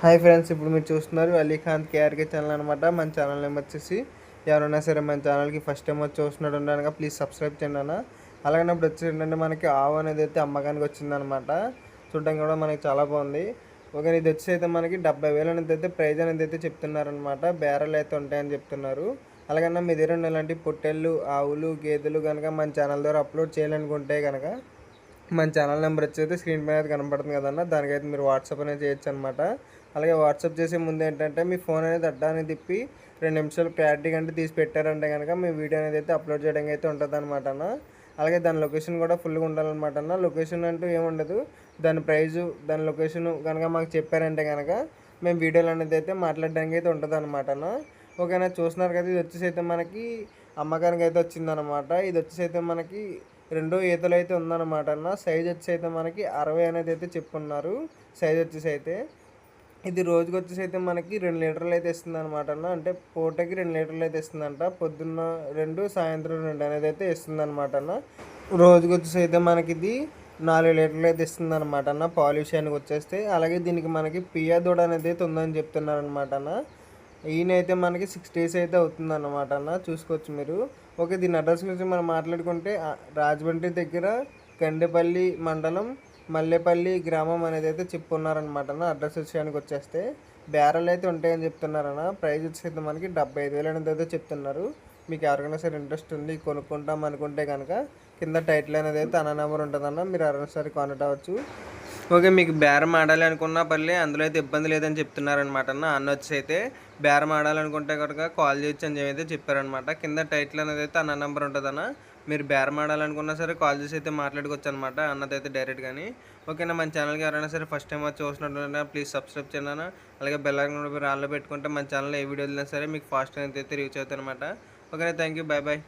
Hi friends ఇప్పుడు మీరు చూస్తున్నారు అలీఖాన్ కేఆర్కే ఛానల్ అనమాట మన ఛానల్ నేమ్ వచ్చేసి ఎవరైనా సరే మన ఛానల్కి ఫస్ట్ టైం వచ్చి చూస్తున్నాడు ఉండగా ప్లీజ్ సబ్స్క్రైబ్ చేయండి అన్న. అలాగే ఇప్పుడు వచ్చి ఏంటంటే మనకి ఆవు అనేది అయితే అమ్మకానికి వచ్చిందనమాట చూడడానికి కూడా మనకి చాలా బాగుంది. ఓకే ఇది వచ్చి అయితే మనకి డెబ్బై వేలు అనేది అయితే ప్రైజ్ అనేది అయితే చెప్తున్నారనమాట బేరాలు అయితే ఉంటాయని చెప్తున్నారు. అలాగన్నా మీ దగ్గర ఉన్న ఇలాంటి పొట్టెళ్ళు ఆవులు గేదెలు కనుక మన ఛానల్ ద్వారా అప్లోడ్ చేయాలనుకుంటే కనుక మన ఛానల్ నెంబర్ వచ్చి అయితే స్క్రీన్ పైన అయితే కనపడుతుంది కదన్న. దానికైతే మీరు వాట్సాప్ అనేది చేయొచ్చు అనమాట అలాగే వాట్సాప్ చేసే ముందు ఏంటంటే మీ ఫోన్ అనేది అడ్డాన్ని తిప్పి రెండు నిమిషాలు క్లారిటీ కంటే తీసి పెట్టారంటే కనుక మీ వీడియో అనేది అయితే అప్లోడ్ చేయడానికి అయితే ఉంటుంది అనమాట అన్న. అలాగే దాని లొకేషన్ కూడా ఫుల్గా ఉండాలన్నమాట అన్న. లొకేషన్ అంటూ ఏముండదు దాని ప్రైజు దాని లొకేషన్ కనుక మాకు చెప్పారంటే కనుక మేము వీడియోలు అనేది అయితే మాట్లాడడానికి అయితే ఉంటుంది అనమాట అన్న. ఓకేనా? చూస్తున్నారు కదా ఇది వచ్చేసి అయితే మనకి అమ్మకానికి అయితే వచ్చిందనమాట ఇది వచ్చేసి అయితే మనకి రెండో ఈతలు అయితే ఉందన్నమాట అన్న. సైజ్ వచ్చి అయితే మనకి అరవై అనేది అయితే చెప్పున్నారు. సైజ్ వచ్చేసి అయితే ఇది రోజుకి వచ్చేసి అయితే మనకి రెండు లీటర్లు అయితే ఇస్తుంది అనమాట అన్న. అంటే పూటకి రెండు లీటర్లు అయితే ఇస్తుందంట. పొద్దున్న రెండు సాయంత్రం రెండు అనేది అయితే ఇస్తుంది అనమాట అన్న. రోజుకి వచ్చేసి అయితే మనకి ఇది నాలుగు లీటర్లు అయితే ఇస్తుంది అనమాట అన్న. పాలు విషయానికి వచ్చేస్తే. అలాగే దీనికి మనకి పియా దూడ అనేది అయితే ఉందని చెప్తున్నారు అనమాట అన్న. ఈయన అయితే మనకి సిక్స్ డేస్ అయితే అవుతుంది అన్నమాట అన్న. చూసుకోవచ్చు మీరు. ఓకే దీని అడ్రస్ గురించి మనం మాట్లాడుకుంటే రాజమండ్రి దగ్గర గండేపల్లి మండలం మల్లెపల్లి గ్రామం అనేది అయితే చెప్పుకున్నారనమాట అన్న. అడ్రస్ విషయానికి వచ్చేస్తే బ్యారల్ అయితే ఉంటాయని చెప్తున్నారన్న. ప్రైజ్ వచ్చేసి మనకి డెబ్బై ఐదు వేలు అనేది అయితే చెప్తున్నారు. మీకు ఎవరికైనా సరే ఇంట్రెస్ట్ ఉంది కొనుక్కుంటాం అనుకుంటే కనుక కింద టైటిల్ అనేది అయితే అన్న నెంబర్ ఉంటుందన్న. మీరు ఎవరైనా సరే కాంటాక్ట్ అవ్వచ్చు. ఓకే మీకు బేరం ఆడాలి అనుకున్నా పర్లే అందులో అయితే ఇబ్బంది లేదని చెప్తున్నారనమాట అన్న. అన్న వచ్చి అయితే బేరం ఆడాలనుకుంటే కనుక కాల్ చేయొచ్చు అని చెప్పి అయితే చెప్పారనమాట కింద టైటిల్ అనేది అయితే అన్న నెంబర్ ఉంటుందన్న మీరు బేరం ఆడాలనుకున్నా సరే కాల్ చేసి అయితే మాట్లాడుకోవచ్చు అనమాట అన్నదైతే డైరెక్ట్ కానీ ఓకేనా మన ఛానల్కి ఎవరైనా సరే ఫస్ట్ టైం వచ్చి చూసినట్టు ప్లీజ్ సబ్స్క్రైబ్ చేయండి అన్న. అలాగే బెల్ ఐకాన్ మీరు ఆన్లో పెట్టుకుంటే మన ఛానల్లో ఏ వీడియో వెళ్ళినా సరే మీకు ఫాస్ట్ అయితే రీచ్ అవుతుంది అనమాట ఓకేనా థ్యాంక్ యూ బాయ్ బాయ్